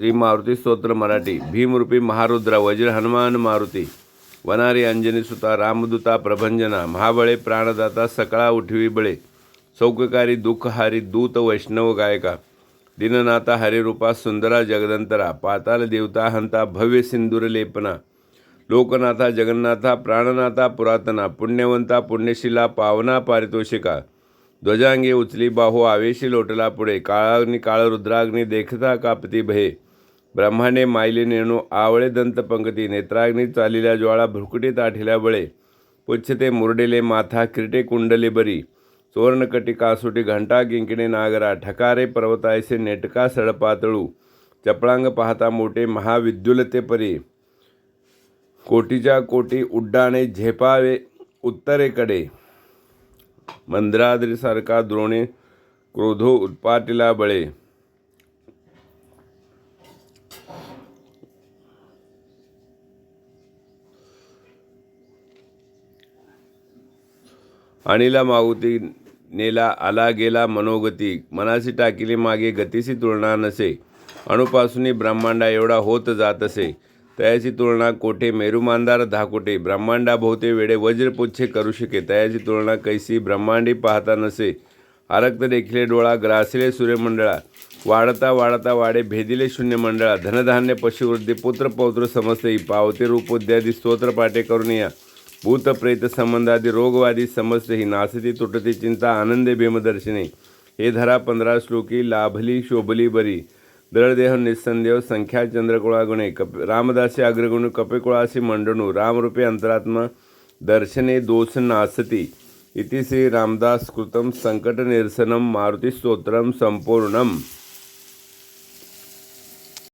श्री मारुती स्तोत्र मराठी भीमरूपी महारुद्र वज्र हनुमान मारुती वनारी अंजनी सुता रामदूता प्रभंजना महाबळे प्राणदाता सकळा उठवी बळे सौख्यकारी दुःखहारी दूत वैष्णव गायका दीननाथा हरिरूपा सुंदरा जगदंतरा पाताल देवता हंता भव्य सिंदूर लेपना लोकनाथा जगन्नाथा प्राणनाथा पुरातना पुण्यवंता पुण्यशिला पावना पारितोषिका ध्वजांगे उचली बाहू आवेशी लोटला पुढे काळाग्नी काळरुद्राग्नी देखता कापती भये ब्रह्माने मायले नेणू आवळे दंतपंगती नेत्राग्नी चालिल्या ज्वाळा भ्रुकटीत ताठिल्या बळे पुच्छते मुरडेले माथा किरटे कुंडले बरी सुवर्णकटी कासुटी घंटा किंकिणे नागरा ठकारे पर्वतायसे नेटका सडपातळू चपळांग पाहता मोठे महाविद्युलते परी कोटीच्या कोटी उड्डाणे झेपावे उत्तरेकडे मंद्राद्रीसारखा द्रोणे क्रोधो उत्पाटिला बळे अनिला मागुती नेला आला गेला मनोगती. मनासी टाकिली मागे गतीशी तुलना नसे. अणुपासून ब्रह्मांडा एवढा होत जात असे. तयाची तुलना कोठे मेरुमांदार धाकोटे ब्रह्मांडा वेळे वज्रपुच्छे करू शके. तयाची तुलना कैसी ब्रह्मांडी पाहता नसे. आरक्त देखिले डोळा ग्रासिले सूर्यमंडळा. वाढता वाढता वाडे भेदिले शून्य मंडळा धनधान्य पशुवृद्धी पुत्र पौत्र समजते पावते रूप स्तोत्रपाठे करून या. भूत प्रेत संबंधादी रोगवादी समजते ही नासती तुटती चिंता आनंदे भीमदर्शने हे धरा पंधरा श्लोकी लाभली शोभली बरी दळदेह निस्संदेह संख्या चंद्रकुळा गुणे कप रामदासी अग्रगुण कपेकुळासी मंडणू रामरूपे अंतरात्मा दर्शने दोष नासती इति श्री रामदास कृतं संकटनिरसनं मारुतिस्तोत्रं संपूर्णम्